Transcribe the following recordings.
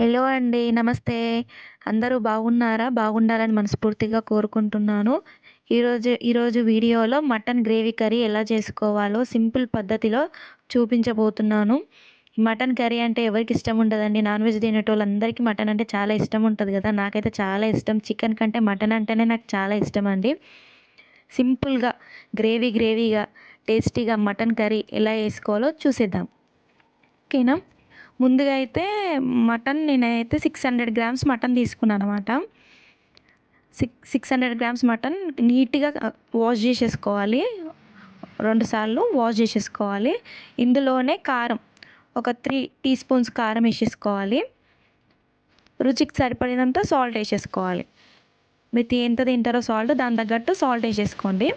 Hello అండి. నమస్తే. అందరూ బాగున్నారా? బాగుండాలని మనస్ఫూర్తిగా కోరుకుంటున్నాను. ఈరోజు ఈరోజు వీడియోలో మటన్ గ్రేవీ కర్రీ ఎలా చేసుకోవాలో సింపుల్ పద్ధతిలో చూపించబోతున్నాను. మటన్ కర్రీ అంటే ఎవరికి ఇష్టం ఉండదండి. నాన్ వెజ్ తినేటోళ్ళందరికీ మటన్ అంటే చాలా ఇష్టం ఉంటుంది కదా! నాకైతే చాలా ఇష్టం. చికెన్ కంటే మటన్ అంటేనే నాకు చాలా ఇష్టం అండి సింపుల్‌గా గ్రేవీ గ్రేవీగా టేస్టీగా మటన్ కర్రీ ఎలా చేసుకోవాలో చూసేద్దాం. ఓకేనా? ముందుగా అయితే మటన్ నేనైతే 600 గ్రామ్స్ మటన్ తీసుకున్నాను అనమాట సిక్ 600 గ్రామ్స్ మటన్ నీట్‌గా వాష్ చేసేసుకోవాలి. 2 సార్లు వాష్ చేసేసుకోవాలి. ఇందులోనే కారం ఒక త్రీ టీ స్పూన్స్ కారం వేసేసుకోవాలి రుచికి సరిపడినంత సాల్ట్ వేసేసుకోవాలి మీరు ఎంత తింటారో సాల్ట్ దాని తగ్గట్టు సాల్ట్ వేసేసుకోండి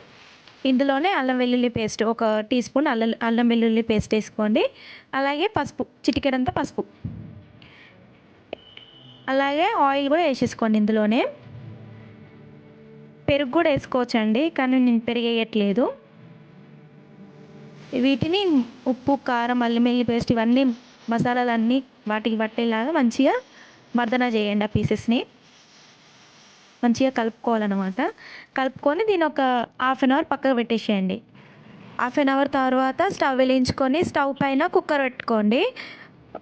ఇందులోనే అల్లం వెల్లుల్లి పేస్ట్ ఒక టీ స్పూన్ అల్లం అల్లం వెల్లుల్లి పేస్ట్ వేసుకోండి అలాగే పసుపు చిటికెడంత పసుపు. అలాగే ఆయిల్ కూడా వేసేసుకోండి ఇందులోనే. పెరుగు కూడా వేసుకోవచ్చండి కానీ నేను పెరిగేయట్లేదు వీటిని ఉప్పు, కారం, అల్లం వెల్లుల్లి పేస్ట్ ఇవన్నీ మసాలాలన్నీ వాటికి పట్టేలాగా మంచిగా మర్దన చేయండి ఆ పీసెస్‌ని. మంచిగా కలుపుకోవాలన్నమాట కలుపుకొని దీన్ని ఒక హాఫ్ అన్ అవర్ పక్కకు పెట్టేసేయండి. హాఫ్ అన్ అవర్ తర్వాత స్టవ్ వెలిగించుకొని స్టవ్ పైన కుక్కర్ పెట్టుకోండి.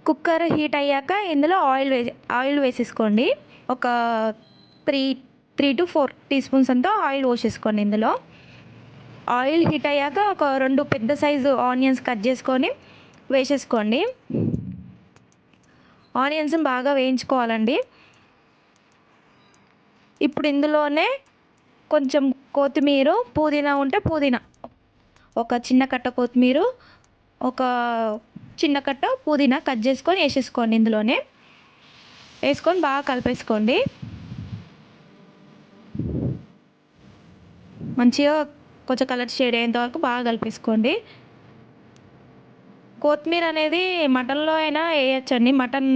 కుక్కర్ హీట్ అయ్యాక ఇందులో ఆయిల్ వేసి ఆయిల్ వేసేసుకోండి. ఒక 3, 3-4 టీ స్పూన్స్ అంతా ఆయిల్ పోసేసుకోండి ఇందులో. ఆయిల్ హీట్ అయ్యాక ఒక రెండు పెద్ద సైజు ఆనియన్స్ కట్ చేసుకొని వేసేసుకోండి. ఆనియన్స్ బాగా వేయించుకోవాలండి. ఇప్పుడు ఇందులోనే కొంచెం కొత్తిమీర, పుదీనా ఉంటే పుదీనా ఒక చిన్న కట్ట కొత్తిమీర, ఒక చిన్న కట్ట పుదీనా కట్ చేసుకొని వేసేసుకోండి ఇందులోనే. వేసుకొని బాగా కలిపేసుకోండి. మంచిగా కొంచెం కలర్ షేడ్ అయ్యేంత వరకు బాగా కలిపేసుకోండి. కొత్తిమీర అనేది మటన్‌లో అయినా వేయచ్చండి. మటన్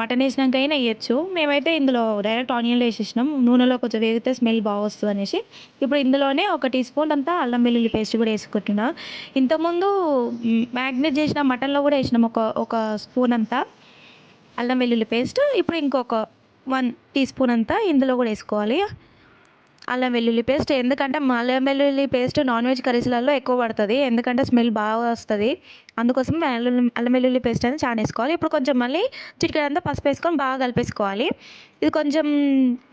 మటన్ వేసినాక అయినా వేయచ్చు. మేమైతే ఇందులో డైరెక్ట్ ఆనియన్‌లో వేసేసినాం. నూనెలో కొంచెం వేగితే స్మెల్ బాగా వస్తుంది అనేసి. ఇప్పుడు ఇందులోనే ఒక టీ స్పూన్ అంతా అల్లం వెల్లుల్లి పేస్ట్ కూడా వేసుకుంటున్నా. ఇంతకుముందు మ్యాగ్నేట్ చేసిన మటన్‌లో కూడా వేసినాం. ఒక ఒక స్పూన్ అంతా అల్లం వెల్లుల్లి పేస్ట్. ఇప్పుడు ఇంకొక వన్ టీ స్పూన్ అంతా ఇందులో కూడా వేసుకోవాలి. అల్లం వెల్లుల్లి పేస్ట్ ఎందుకంటే అల్లం వెల్లుల్లి పేస్ట్ నాన్ వెజ్ కర్రీస్‌లలో ఎక్కువ పడుతుంది ఎందుకంటే స్మెల్ బాగా వస్తుంది అందుకోసం అల్లం అల్లం వెల్లుల్లి పేస్ట్ అనేది చాలా వేసుకోవాలి ఇప్పుడు కొంచెం మళ్ళీ చిటికెడంతా పసుపు వేసుకొని బాగా కలిపేసుకోవాలి. ఇది కొంచెం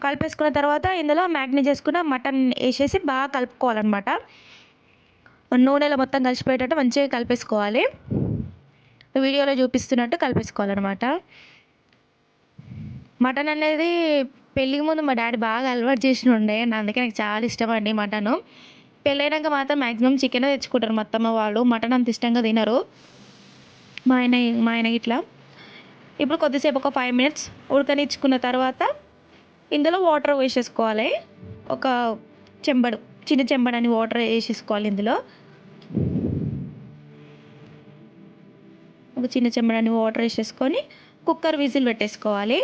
కలిపేసుకున్న తర్వాత ఇందులో మ్యాగ్నేట్ చేసుకున్న మటన్ వేసేసి బాగా కలుపుకోవాలన్నమాట నూనెలో మొత్తం కలిసిపోయేటట్టు మంచిగా కలిపేసుకోవాలి. వీడియోలో చూపిస్తున్నట్టు కలిపేసుకోవాలనమాట. మటన్ అనేది పెళ్ళికి ముందు మా డాడీ బాగా అలవాటు చేసినుండే. అందుకే నాకు చాలా ఇష్టమండి మటను. పెళ్ళైనాక మాత్రం మ్యాక్సిమం చికెనే తెచ్చుకుంటారు మా అత్తమ్మ వాళ్ళు. మటన్ అంత ఇష్టంగా తినరు. మా ఆయన మా ఆయన ఇట్లా ఇప్పుడు కొద్దిసేపు ఒక ఫైవ్ మినిట్స్ ఉడకనిచ్చుకున్న తర్వాత ఇందులో వాటర్ వేసేసుకోవాలి. ఒక చెంబడు చిన్న చెంబడన్ని వాటర్ వేసేసుకోవాలి ఇందులో. ఒక చిన్న చెంబడన్ని వాటర్ వేసేసుకొని కుక్కర్ విజిల్ పెట్టేసుకోవాలి.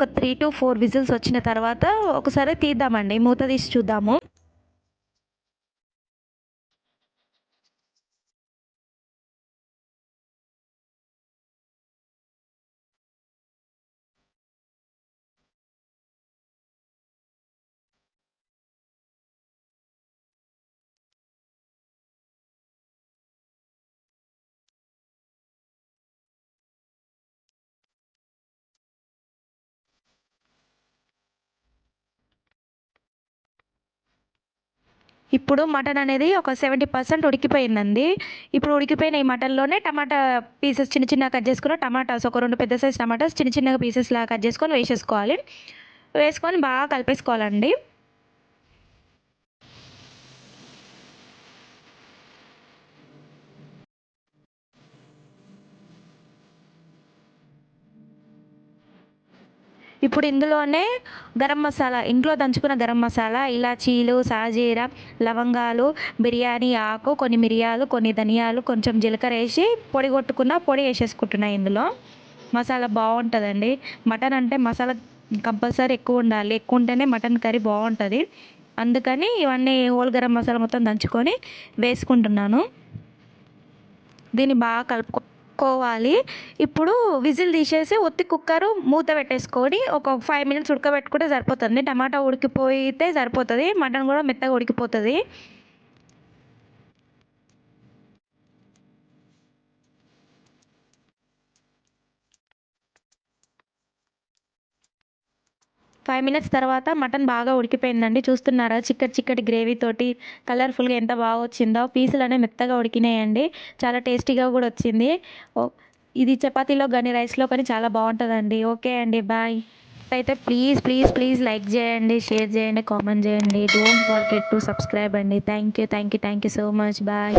ఒక 3-4 విజిల్స్ వచ్చిన తర్వాత ఒకసారి తీద్దామండి. మూత తీసి చూద్దాము. ఇప్పుడు మటన్ అనేది ఒక 70% ఉడికిపోయిందండి. ఇప్పుడు ఉడికిపోయిన ఈ మటన్‌లోనే టమాటా పీసెస్ చిన్న చిన్నగా కట్ చేసుకున్న టమాటాస్ ఒక రెండు పెద్ద సైజ్ టమాటాస్ చిన్న చిన్నగా పీసెస్లా కట్ చేసుకొని వేసేసుకోవాలి. వేసుకొని బాగా కలిపేసుకోవాలండి. ఇప్పుడు ఇందులోనే గరం మసాలా ఇంట్లో దంచుకున్న గరం మసాలా, ఇలాచీలు, సాజీరా, లవంగాలు, బిర్యానీ ఆకు, కొన్ని మిరియాలు, కొన్ని ధనియాలు, కొంచెం జీలకర్ర వేసి పొడి కొట్టుకున్న పొడి ఏసేసుకుంటున్నా ఇందులో. మసాలా బాగుంటుందండి. మటన్ అంటే మసాలా కంపల్సరీ ఎక్కువ ఉండాలి. ఎక్కువ ఉంటేనే మటన్ కర్రీ బాగుంటుంది. అందుకని ఇవన్నీ హోల్ గరం మసాలా మొత్తం దంచుకొని వేసుకుంటున్నాను. దీన్ని బాగా కలుపుకోవాలి ఇప్పుడు విజిల్ తీసేసి ఒత్తి కుక్కర్ మూత పెట్టేసుకొని ఒక ఫైవ్ మినిట్స్ ఉడకబెట్టుకుంటే సరిపోతుంది. టమాటా ఉడికిపోయితే సరిపోతుంది. మటన్ కూడా మెత్తగా ఉడికిపోతుంది. ఫైవ్ మినిట్స్ తర్వాత మటన్ బాగా ఉడికిపోయిందండి. చూస్తున్నారా? చిక్కటి చిక్కటి గ్రేవీ తోటి కలర్ఫుల్గా ఎంత బాగా వచ్చిందో. పీసులు అనేవి మెత్తగా ఉడికినాయండి. చాలా టేస్టీగా కూడా వచ్చింది. ఇది చపాతీలో కానీ రైస్లో కానీ చాలా బాగుంటుందండి. ఓకే అండి బాయ్. అయితే ప్లీజ్ ప్లీజ్ ప్లీజ్ లైక్ చేయండి షేర్ చేయండి కామెంట్ చేయండి. డోంట్ ఫర్గెట్ టు సబ్స్క్రైబ్ అండి. Thank you thank you thank you so much bye